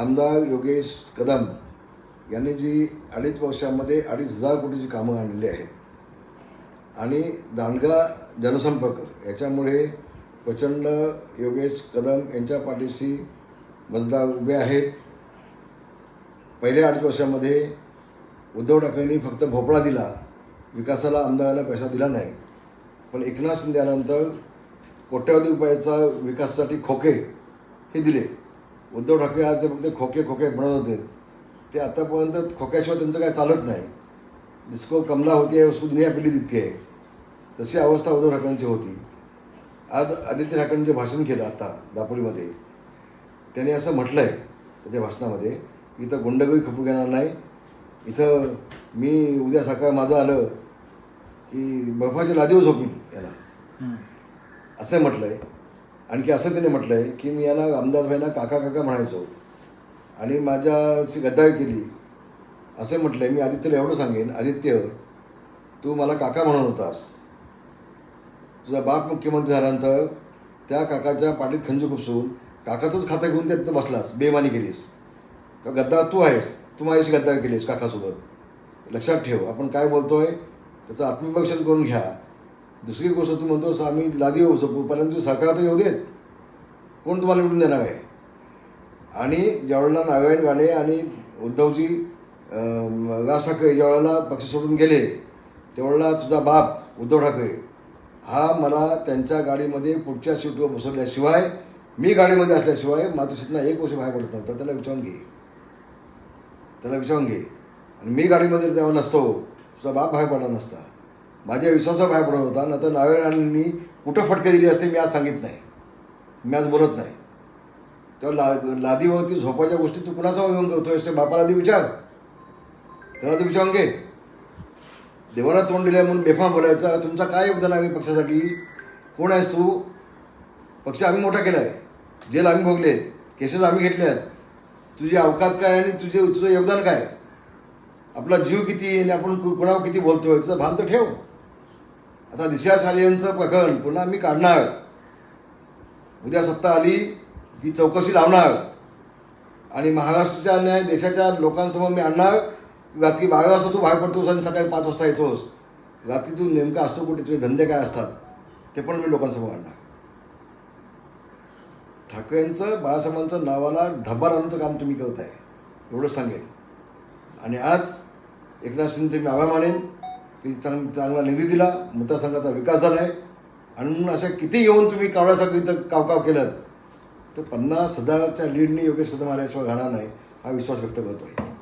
आमदार योगेश कदम यांनी जी अडीच वर्षामध्ये अडीच हजार कोटीची कामं आणलेली आहेत. आणि दांडगा जनसंपर्क याच्यामुळे प्रचंड योगेश कदम यांच्या पाठीशी मतदार उभे आहेत. पहिल्या अडीच वर्षामध्ये उद्धव ठाकरेंनी फक्त भोपळा दिला विकासाला आमदाराला पैसा दिला नाही. पण एकनाथ शिंदे आल्यानंतर कोट्यावधी रुपयाचा विकासासाठी खोके हे दिले. उद्धव ठाकरे आज फक्त खोके खोके बनवत होते. ते आतापर्यंत खोक्याशिवाय त्यांचं काय चालत नाही. जिसको कमला होती है उसको दुनिया पिली दिसती आहे. तशी अवस्था उद्धव ठाकरेंची होती. आज आदित्य ठाकरेंनी जे भाषण केलं आता दापोलीमध्ये. त्यांनी असं म्हटलं आहे त्याच्या भाषणामध्ये इथं गुंडगिरी खपू घेणार नाही. इथं मी उद्या सकाळ माझं आलं की बर्फाच्या लादीवर झोपीन याला. असं म्हटलं आहे आणखी असं त्याने म्हटलं आहे की मी याला आमदारबाईंना काका काका म्हणायचो. आणि माझ्याची गद्दारी केली. असे म्हटलं आहे मी आदित्यला एवढं सांगेन आदित्य तू मला काका म्हणत होतास. तुझा बाप मुख्यमंत्री झाल्यानंतर त्या काकाच्या पाठीत खंजू खुपसून काकाचंच खातं घेऊन त्यात बसलास बेमानी केलीस. तर गद्दार तू आहेस तू माझ्याशी गद्दार केलीस काकासोबत. लक्षात ठेव आपण काय बोलतो आहे त्याचं आत्मपरीक्षण करून घ्या. दुसरी गोष्ट तू म्हणतोस आम्ही लादी होऊ शकू परंतु सरकार तर येऊ देत. कोण तुम्हाला निवडून देणार आहे? आणि ज्यावेळेला नारायण राणे आणि उद्धवजी राज ठाकरे ज्यावेळेला पक्ष सोडून गेले त्यावेळेला तुझा बाप उद्धव ठाकरे हा मला त्यांच्या गाडीमध्ये पुढच्या सीटवर बसवल्याशिवाय मी गाडीमध्ये असल्याशिवाय मातोश्रीतना एक वर्ष बाहेर पडत नव्हता. त्याला विचारून घे. त्याला विचारून घे. आणि मी गाडीमध्ये तेव्हा नसतो. तुझा बाप बाहेर पडला नसता. माझ्या विश्वासावर बाहेर पडत होता. नंतर नारायणांनी कुठं फटके दिली असते मी आज सांगित नाही. मी आज बोलत नाही. तेव्हा ला लादीवरती झोपायच्या गोष्टी तू कुणासमोर घेऊन करतो ते बापाला आधी विचार. त्याला तू विचारून घे. देवाला तोंड दिलं म्हणून बेफाम बोलायचा. तुमचा काय योगदान आहे पक्षासाठी? कोण आहेस तू? पक्ष आम्ही मोठा केला आहे जेल आम्ही भोगले. केसेस आम्ही घेतले आहेत तुझी अवकात काय आणि तुझे तुझं योगदान काय? आपला जीव किती आणि आपण कुणावर किती बोलतो याचं भान तर ठेव. आता दिशा सालियांचं प्रकरण पुन्हा मी काढणार. उद्या सत्ता आली की चौकशी लावणार. आणि महाराष्ट्राच्या न्याय देशाच्या लोकांसमोर मी आणणार. रात्री बारा वाजता तू बाहेर पडतोस आणि सकाळी पाच वाजता येतोस. रात्री तू नेमका असतो कुठे तुझे धंदे काय असतात ते पण मी लोकांसमोर आणणार. ठाकरेंचं बाळासाहेबांचं नावाला धब्बा लावण्याचं काम तुम्ही करत आहे एवढंच सांगेन. आणि आज एकनाथ शिंदेचे मी आभार मानेन. की चांग चांगला निधी दिला मतदारसंघाचा विकास झाला आहे आणि म्हणून अशा किती येऊन तुम्ही कावळ्यासारखं इथं कावकाव केलं तर पन्नास हजारच्या लीडनी योगेश कदम आल्याशिवाय घडणार नाही हा विश्वास व्यक्त करतो आहे